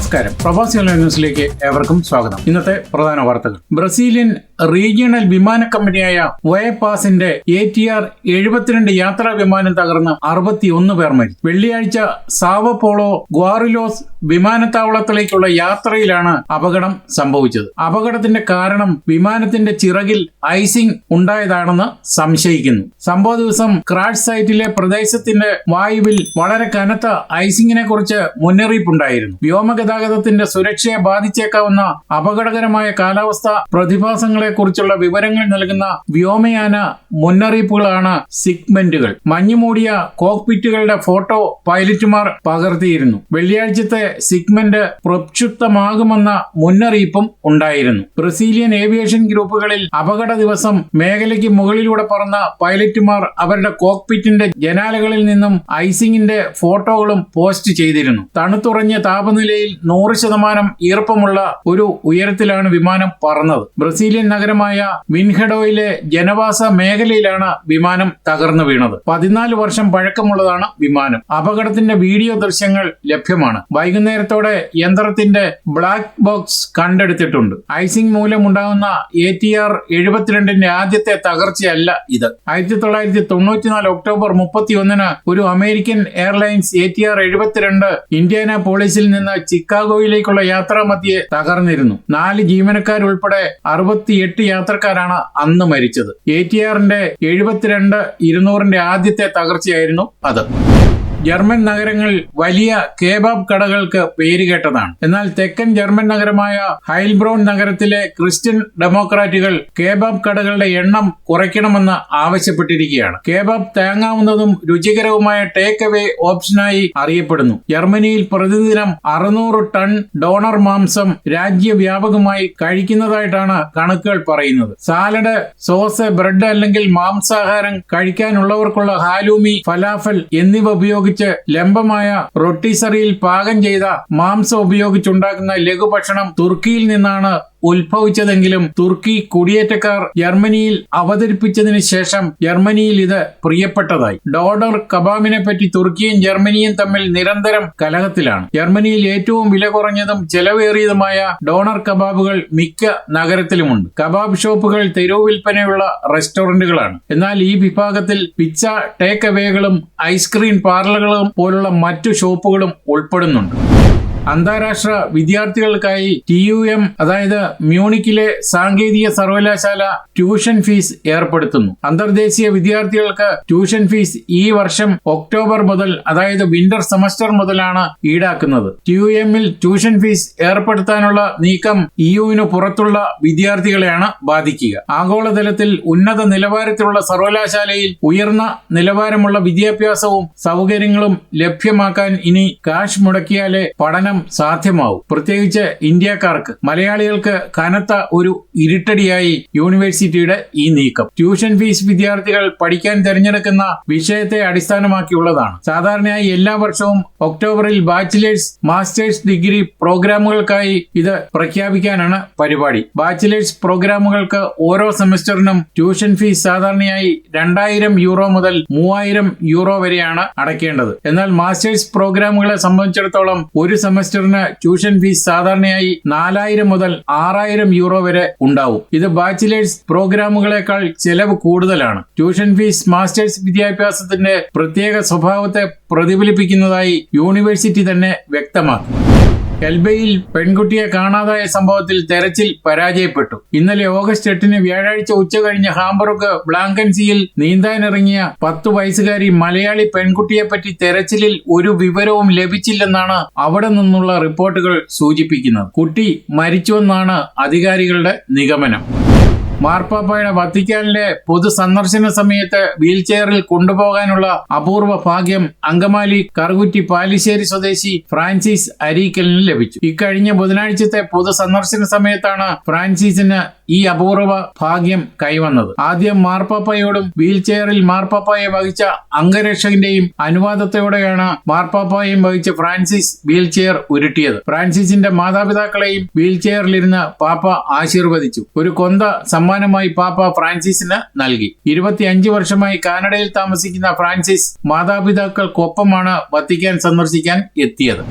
നമസ്കാരം. പ്രവാസികൾ ന്യൂസിലേക്ക് ഏവർക്കും സ്വാഗതം. ഇന്നത്തെ പ്രധാന വാർത്തകൾ. ബ്രസീലിയൻ റീജിയണൽ വിമാന കമ്പനിയായ വയപാസിന്റെ എ ടി ആർ എഴുപത്തിരണ്ട് യാത്രാ വിമാനം തകർന്ന് അറുപത്തിയൊന്ന് പേർ മരിച്ചു. വെള്ളിയാഴ്ച സാവപോളോ ഗ്വാറിലോസ് വിമാനത്താവളത്തിലേക്കുള്ള യാത്രയിലാണ് അപകടം സംഭവിച്ചത്. അപകടത്തിന്റെ കാരണം വിമാനത്തിന്റെ ചിറകിൽ ഐസിംഗ് ഉണ്ടായതാണെന്ന് സംശയിക്കുന്നു. സംഭവ ദിവസം ക്രാഷ് സൈറ്റിലെ പ്രദേശത്തിന്റെ വായുവിൽ വളരെ കനത്ത ഐസിംഗിനെ കുറിച്ച് മുന്നറിയിപ്പുണ്ടായിരുന്നു. വ്യോമഗതാഗതത്തിന്റെ സുരക്ഷയെ ബാധിച്ചേക്കാവുന്ന അപകടകരമായ കാലാവസ്ഥ പ്രതിഭാസങ്ങളെ കുറിച്ചുള്ള വിവരങ്ങൾ നൽകുന്ന വ്യോമയാന മുന്നറിയിപ്പുകളാണ് സിഗ്മെന്റുകൾ. മഞ്ഞുമൂടിയ കോക്പിറ്റുകളുടെ ഫോട്ടോ പൈലറ്റുമാർ പകർത്തിയിരുന്നു. വെള്ളിയാഴ്ചത്തെ സിഗ്മെന്റ് പ്രക്ഷുപ്തമാകുമെന്ന മുന്നറിയിപ്പും ഉണ്ടായിരുന്നു. ബ്രസീലിയൻ ഏവിയേഷൻ ഗ്രൂപ്പുകളിൽ അപകട ദിവസം മേഖലയ്ക്ക് മുകളിലൂടെ പറന്ന പൈലറ്റുമാർ അവരുടെ കോക്പിറ്റിന്റെ ജനാലകളിൽ നിന്നും ഐസിംഗിന്റെ ഫോട്ടോകളും പോസ്റ്റ് ചെയ്തിരുന്നു. തണുത്തുറഞ്ഞ താപനിലയിൽ നൂറ് ശതമാനം ഈർപ്പമുള്ള ഒരു ഉയരത്തിലാണ് വിമാനം പറന്നത്. ബ്രസീലിയൻ നഗരമായ മിൻഹഡോയിലെ ജനവാസ മേഖലയിലാണ് വിമാനം തകർന്നു വീണത്. പതിനാല് വർഷം പഴക്കമുള്ളതാണ് വിമാനം. അപകടത്തിന്റെ വീഡിയോ ദൃശ്യങ്ങൾ ലഭ്യമാണ്. വൈകുന്നേരത്തോടെ യന്ത്രത്തിന്റെ ബ്ലാക്ക് ബോക്സ് കണ്ടെടുത്തിട്ടുണ്ട്. ഐസിംഗ് മൂലമുണ്ടാകുന്ന എ ടി ആർ എഴുപത്തിരണ്ടിന്റെ ആദ്യത്തെ തകർച്ചയല്ല ഇത്. ആയിരത്തി തൊള്ളായിരത്തി തൊണ്ണൂറ്റിനാല് ഒക്ടോബർ മുപ്പത്തിയൊന്നിന് ഒരു American Airlines A T R എഴുപത്തിരണ്ട് ഇന്ത്യാന പോളീസിൽ നിന്ന് ചിക്കാഗോയിലേക്കുള്ള യാത്രാമധ്യേ തകർന്നിരുന്നു. നാല് ജീവനക്കാരുൾപ്പെടെ അറുപത്തിയെട്ട് യാത്രക്കാരാണ് അന്ന് മരിച്ചത്. എ ടി ആറിന്റെ എഴുപത്തിരണ്ട് ഇരുന്നൂറിന്റെ ആദ്യത്തെ തകർച്ചയായിരുന്നു അത്. ജർമ്മൻ നഗരങ്ങളിൽ വലിയ കേബാബ് കടകൾക്ക് പേരുകേട്ടതാണ് എന്നാൽ തെക്കൻ ജർമ്മൻ നഗരമായ ഹൈൽബ്രോൺ നഗരത്തിലെ ക്രിസ്ത്യൻ ഡെമോക്രാറ്റുകൾ കേബാബ് കടകളുടെ എണ്ണം കുറയ്ക്കണമെന്ന് ആവശ്യപ്പെട്ടിരിക്കുകയാണ്. കേബാബ് താങ്ങാവുന്നതും രുചികരവുമായ ടേക്ക് അവേ ഓപ്ഷനായി അറിയപ്പെടുന്നു. ജർമ്മനിയിൽ പ്രതിദിനം അറുന്നൂറ് ടൺ ഡോണർ മാംസം രാജ്യവ്യാപകമായി കഴിക്കുന്നതായിട്ടാണ് കണക്കുകൾ പറയുന്നത്. സാലഡ് സോസ് ബ്രെഡ് അല്ലെങ്കിൽ മാംസാഹാരം കഴിക്കാനുള്ളവർക്കുള്ള ഹാലൂമി ഫലാഫൽ എന്നിവ ഉപയോഗിച്ച് ലംബമായ റൊട്ടീസറിയിൽ പാകം ചെയ്ത മാംസം ഉപയോഗിച്ചുണ്ടാക്കുന്ന ലഘുഭക്ഷണം തുർക്കിയിൽ നിന്നാണ് ഉത്ഭവിച്ചതെങ്കിലും തുർക്കി കുടിയേറ്റക്കാർ ജർമ്മനിയിൽ അവതരിപ്പിച്ചതിന് ശേഷം ജർമ്മനിയിൽ ഇത് പ്രിയപ്പെട്ടതായി. ഡോഡർ കബാബിനെ പറ്റി തുർക്കിയും ജർമ്മനിയും തമ്മിൽ നിരന്തരം കലഹത്തിലാണ്. ജർമ്മനിയിൽ ഏറ്റവും വില കുറഞ്ഞതും ചെലവേറിയതുമായ ഡോണർ കബാബുകൾ മിക്ക നഗരത്തിലുമുണ്ട്. കബാബ് ഷോപ്പുകൾ തെരുവ് വിൽപ്പനയുള്ള റെസ്റ്റോറന്റുകളാണ്. എന്നാൽ ഈ വിഭാഗത്തിൽ പിച്ച ടേക്ക് അവേകളും ഐസ്ക്രീം പാർലറുകളും പോലുള്ള മറ്റു ഷോപ്പുകളും ഉൾപ്പെടുന്നുണ്ട്. അന്താരാഷ്ട്ര വിദ്യാർത്ഥികൾക്കായി ടി യു എം അതായത് മ്യൂണിക്കിലെ സാങ്കേതിക സർവകലാശാല ട്യൂഷൻ ഫീസ് ഏർപ്പെടുത്തുന്നു. അന്തർദേശീയ വിദ്യാർത്ഥികൾക്ക് ട്യൂഷൻ ഫീസ് ഈ വർഷം ഒക്ടോബർ മുതൽ അതായത് വിന്റർ സെമസ്റ്റർ മുതലാണ് ഈടാക്കുന്നത്. ടി യു എമ്മിൽ ട്യൂഷൻ ഫീസ് ഏർപ്പെടുത്താനുള്ള നീക്കം ഇ യുവിന് പുറത്തുള്ള വിദ്യാർത്ഥികളെയാണ് ബാധിക്കുക. ആഗോളതലത്തിൽ ഉന്നത നിലവാരത്തിലുള്ള സർവകലാശാലയിൽ ഉയർന്ന നിലവാരമുള്ള വിദ്യാഭ്യാസവും സൗകര്യങ്ങളും ലഭ്യമാക്കാൻ ഇനി കാശ് മുടക്കിയാലേ പഠനം സാധ്യമാവും. പ്രത്യേകിച്ച് ഇന്ത്യക്കാർക്ക് മലയാളികൾക്ക് കനത്ത ഒരു ഇരുട്ടടിയായി യൂണിവേഴ്സിറ്റിയുടെ ഈ നീക്കം. ട്യൂഷൻ ഫീസ് വിദ്യാർത്ഥികൾ പഠിക്കാൻ തിരഞ്ഞെടുക്കുന്ന വിഷയത്തെ അടിസ്ഥാനമാക്കിയുള്ളതാണ്. സാധാരണയായി എല്ലാ വർഷവും ഒക്ടോബറിൽ ബാച്ചിലേഴ്സ് മാസ്റ്റേഴ്സ് ഡിഗ്രി പ്രോഗ്രാമുകൾക്കായി ഇത് പ്രഖ്യാപിക്കാനാണ് പരിപാടി. ബാച്ചിലേഴ്സ് പ്രോഗ്രാമുകൾക്ക് ഓരോ സെമസ്റ്ററിനും ട്യൂഷൻ ഫീസ് സാധാരണയായി രണ്ടായിരം യൂറോ മുതൽ മൂവായിരം യൂറോ വരെയാണ് അടയ്ക്കേണ്ടത്. എന്നാൽ മാസ്റ്റേഴ്സ് പ്രോഗ്രാമുകളെ സംബന്ധിച്ചിടത്തോളം ഒരു സെമസ്റ്ററിന് ട്യൂഷൻ ഫീസ് സാധാരണയായി നാലായിരം മുതൽ ആറായിരം യൂറോ വരെ ഉണ്ടാവും. ഇത് ബാച്ചിലേഴ്സ് പ്രോഗ്രാമുകളെക്കാൾ ചെലവ് കൂടുതലാണ്. ട്യൂഷൻ ഫീസ് മാസ്റ്റേഴ്സ് വിദ്യാഭ്യാസത്തിന്റെ പ്രത്യേക സ്വഭാവത്തെ പ്രതിഫലിപ്പിക്കുന്നതായി യൂണിവേഴ്സിറ്റി തന്നെ വ്യക്തമാക്കി. എൽബയിൽ പെൺകുട്ടിയെ കാണാതായ സംഭവത്തിൽ തെരച്ചിൽ പരാജയപ്പെട്ടു. ഇന്നലെ ഓഗസ്റ്റ് എട്ടിന് വ്യാഴാഴ്ച ഉച്ച കഴിഞ്ഞ് ഹാംബർഗ് ബ്ലാങ്കൻസിയിൽ നീന്താനിറങ്ങിയ പത്ത് വയസ്സുകാരി മലയാളി പെൺകുട്ടിയെപ്പറ്റി തെരച്ചിലിൽ ഒരു വിവരവും ലഭിച്ചില്ലെന്നാണ് അവിടെ നിന്നുള്ള റിപ്പോർട്ടുകൾ സൂചിപ്പിക്കുന്നത്. കുട്ടി മരിച്ചുവെന്നാണ് അധികാരികളുടെ നിഗമനം. മാർപ്പാപ്പയുടെ വത്തിക്കാനിലെ പൊതു സന്ദർശന സമയത്ത് വീൽ ചെയറിൽ കൊണ്ടുപോകാനുള്ള അപൂർവ ഭാഗ്യം അങ്കമാലി കറുകുറ്റി പാലിശ്ശേരി സ്വദേശി ഫ്രാൻസിസ് അരീക്കലിന് ലഭിച്ചു. ഇക്കഴിഞ്ഞ ബുധനാഴ്ചത്തെ പൊതു സന്ദർശന സമയത്താണ് ഫ്രാൻസിസിന് ഈ അപൂർവ ഭാഗ്യം കൈവന്നത്. ആദ്യം മാർപ്പാപ്പയോടും വീൽ ചെയറിൽ മാർപ്പാപ്പയെ വഹിച്ച അംഗരക്ഷകന്റെയും അനുവാദത്തോടെയാണ് മാർപ്പാപ്പയും വഹിച്ച ഫ്രാൻസിസ് വീൽ ചെയർ ഉരുട്ടിയത്. ഫ്രാൻസിസിന്റെ മാതാപിതാക്കളെയും വീൽ ചെയറിലിരുന്ന് പാപ്പ ആശീർവദിച്ചു. ഒരു കൊന്ത സമ്മാനമായി പാപ്പ ഫ്രാൻസിസിന് നൽകി. ഇരുപത്തിയഞ്ച് വർഷമായി കാനഡയിൽ താമസിക്കുന്ന ഫ്രാൻസിസ് മാതാപിതാക്കൾക്കൊപ്പമാണ് വത്തിക്കാൻ സന്ദർശിക്കാൻ എത്തിയത്.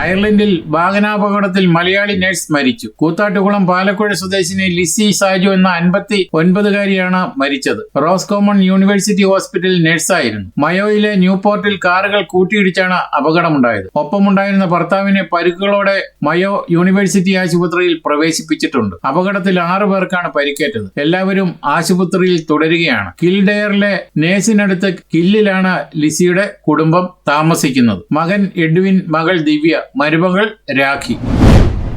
അയർലൻഡിൽ വാഹനാപകടത്തിൽ മലയാളി നഴ്സ് മരിച്ചു. കൂത്താട്ടുകുളം പാലക്കുഴ സ്വദേശിനി ലിസി സാജു എന്ന അൻപത്തി ഒൻപതുകാരിയാണ് മരിച്ചത്. റോസ് കോമൺ യൂണിവേഴ്സിറ്റി ഹോസ്പിറ്റലിൽ നഴ്സായിരുന്നു. മയോയിലെ ന്യൂപോർട്ടിൽ കാറുകൾ കൂട്ടിയിടിച്ചാണ് അപകടമുണ്ടായത്. ഒപ്പമുണ്ടായിരുന്ന ഭർത്താവിനെ പരുക്കുകളോടെ മയോ യൂണിവേഴ്സിറ്റി ആശുപത്രിയിൽ പ്രവേശിപ്പിച്ചിട്ടുണ്ട്. അപകടത്തിൽ ആറു പേർക്കാണ് പരിക്കേറ്റത്. എല്ലാവരും ആശുപത്രിയിൽ തുടരുകയാണ്. കിൽഡെയറിലെ നേഴ്സിനടുത്ത് കില്ലിലാണ് ലിസിയുടെ കുടുംബം താമസിക്കുന്നത്. മകൻ എഡ്വിൻ മകൾ ദിവ്യ മരുമകൾ രാഖി.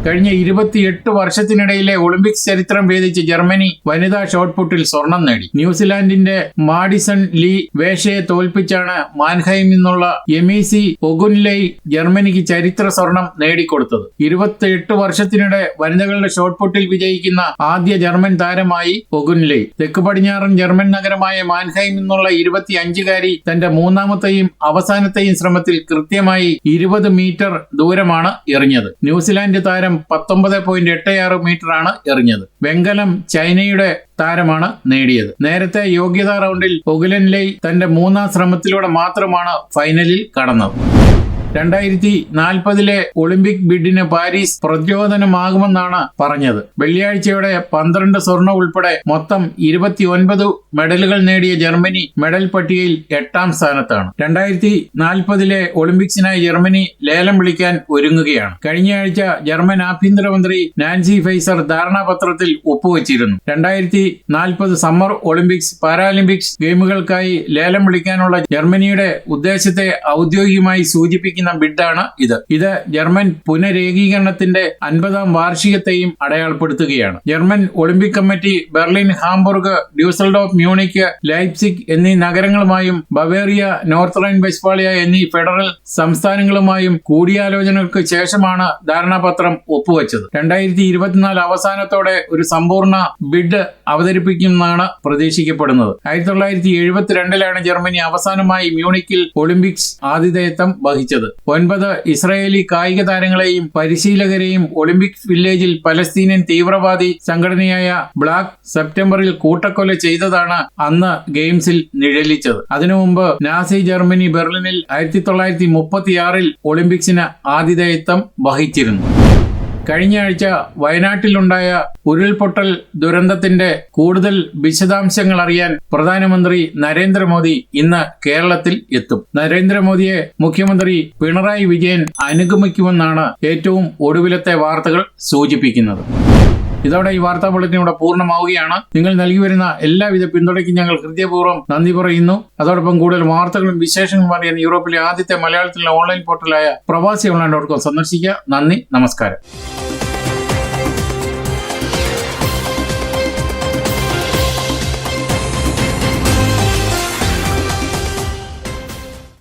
കഴിഞ്ഞ ഇരുപത്തിയെട്ട് വർഷത്തിനിടയിലെ ഒളിമ്പിക്സ് ചരിത്രം ഭേദിച്ച് ജർമ്മനി വനിതാ ഷോട്ട്പുട്ടിൽ സ്വർണം നേടി. ന്യൂസിലാൻഡിന്റെ മാഡിസൺ ലീ വേഷയെ തോൽപ്പിച്ചാണ് മാൻഹൈമിൽ നിന്നുള്ള എമിസി ഒഗുൻലൈ ജർമ്മനിക്ക് ചരിത്ര സ്വർണം നേടിക്കൊടുത്തത്. ഇരുപത്തിയെട്ട് വർഷത്തിനിടെ വനിതകളുടെ ഷോട്ട്പുട്ടിൽ വിജയിക്കുന്ന ആദ്യ ജർമ്മൻ താരമായി ഒഗുൻലൈ. തെക്ക് പടിഞ്ഞാറൻ ജർമ്മൻ നഗരമായ മാൻഹൈമിൽ നിന്നുള്ള ഇരുപത്തി അഞ്ചുകാരി തന്റെ മൂന്നാമത്തെയും അവസാനത്തെയും ശ്രമത്തിൽ കൃത്യമായി ഇരുപത് മീറ്റർ ദൂരമാണ് എറിഞ്ഞത്. ന്യൂസിലാൻഡ് താരം പത്തൊമ്പത് പോയിന്റ് എട്ട് ആറ് മീറ്ററാണ് എറിഞ്ഞത്. വെങ്കലം ചൈനയുടെ താരമാണ് നേടിയത്. നേരത്തെ യോഗ്യതാ റൗണ്ടിൽ ഒഗുലൻലൈ തന്റെ മൂന്നാം ശ്രമത്തിലൂടെ മാത്രമാണ് ഫൈനലിൽ കടന്നത്. രണ്ടായിരത്തി നാൽപ്പതിലെ ഒളിമ്പിക് ബിഡിന് പാരീസ് പ്രചോദനമാകുമെന്നാണ് പറഞ്ഞത്. വെള്ളിയാഴ്ചയോടെ പന്ത്രണ്ട് സ്വർണ ഉൾപ്പെടെ മൊത്തം ഇരുപത്തി ഒൻപത് മെഡലുകൾ നേടിയ ജർമ്മനി മെഡൽ പട്ടികയിൽ എട്ടാം സ്ഥാനത്താണ്. രണ്ടായിരത്തി നാൽപ്പതിലെ ഒളിമ്പിക്സിനായി ജർമ്മനി ലേലം വിളിക്കാൻ ഒരുങ്ങുകയാണ്. കഴിഞ്ഞയാഴ്ച ജർമ്മൻ ആഭ്യന്തരമന്ത്രി നാൻസി ഫൈസർ ധാരണാപത്രത്തിൽ ഒപ്പുവച്ചിരുന്നു. രണ്ടായിരത്തി നാൽപ്പത് സമ്മർ ഒളിമ്പിക്സ് പാരാലിമ്പിക്സ് ഗെയിമുകൾക്കായി ലേലം വിളിക്കാനുള്ള ജർമ്മനിയുടെ ഉദ്ദേശത്തെ ഔദ്യോഗികമായി സൂചിപ്പിക്കുന്ന ബിഡാണ് ഇത്. ഇത് ജർമ്മൻ പുനരേകീകരണത്തിന്റെ അൻപതാം വാർഷികത്തെയും അടയാളപ്പെടുത്തുകയാണ്. German Olympic committee Berlin Hamburg Dusseldorf Munich Leipzig എന്നീ നഗരങ്ങളുമായും ബവേറിയ നോർത്ത് റൈൻ വെസ്റ്റ്ഫാളിയ എന്നീ ഫെഡറൽ സംസ്ഥാനങ്ങളുമായും കൂടിയാലോചനകൾക്ക് ശേഷമാണ് ധാരണാപത്രം ഒപ്പുവെച്ചത്. രണ്ടായിരത്തി ഇരുപത്തിനാല് അവസാനത്തോടെ ഒരു സമ്പൂർണ ബിഡ് അവതരിപ്പിക്കുമെന്നാണ് പ്രതീക്ഷിക്കപ്പെടുന്നത്. ആയിരത്തി തൊള്ളായിരത്തി എഴുപത്തിരണ്ടിലാണ് ജർമ്മനി അവസാനമായി മ്യൂണിക്കിൽ ഒളിമ്പിക്സ് ആതിഥേയത്വം വഹിച്ചത്. ഒൻപത് ഇസ്രായേലി കായിക താരങ്ങളെയും പരിശീലകരെയും ഒളിമ്പിക്സ് വില്ലേജിൽ പലസ്തീനിയൻ തീവ്രവാദി സംഘടനയായ ബ്ലാക്ക് സെപ്റ്റംബറിൽ കൂട്ടക്കൊല ചെയ്തതാണ് അന്ന് ഗെയിംസിൽ നിഴലിച്ചത്. അതിനു മുമ്പ് നാസി ജർമ്മനി ബെർലിനിൽ ആയിരത്തി തൊള്ളായിരത്തി മുപ്പത്തിയാറിൽ ഒളിമ്പിക്സിന് ആതിഥേയത്വം വഹിച്ചിരുന്നു. കഴിഞ്ഞ ആഴ്ച വയനാട്ടിലുണ്ടായ ഉരുൾപൊട്ടൽ ദുരന്തത്തിന്റെ കൂടുതൽ വിശദാംശങ്ങൾ അറിയാൻ പ്രധാനമന്ത്രി നരേന്ദ്രമോദി ഇന്ന് കേരളത്തിൽ എത്തും. നരേന്ദ്രമോദിയെ മുഖ്യമന്ത്രി പിണറായി വിജയൻ അനുഗമിക്കുമെന്നാണ് ഏറ്റവും ഒടുവിലത്തെ വാർത്തകൾ സൂചിപ്പിക്കുന്നത്. ഇതോടെ ഈ വാർത്താ ബുള്ളറ്റിൻ ഇവിടെ പൂർണമാവുകയാണ്. നിങ്ങൾ നൽകി വരുന്ന എല്ലാവിധ പിന്തുണയ്ക്കും ഞങ്ങൾ ഹൃദയപൂർവം നന്ദി പറയുന്നു. അതോടൊപ്പം കൂടുതൽ വാർത്തകളും വിശേഷങ്ങളും അറിയാൻ യൂറോപ്പിലെ ആദ്യത്തെ മലയാളത്തിലെ ഓൺലൈൻ പോർട്ടലായ പ്രവാസി ഓൺലൈൻ ഡോട്ട് കോം സന്ദർശിക്കുക. നന്ദി നമസ്കാരം.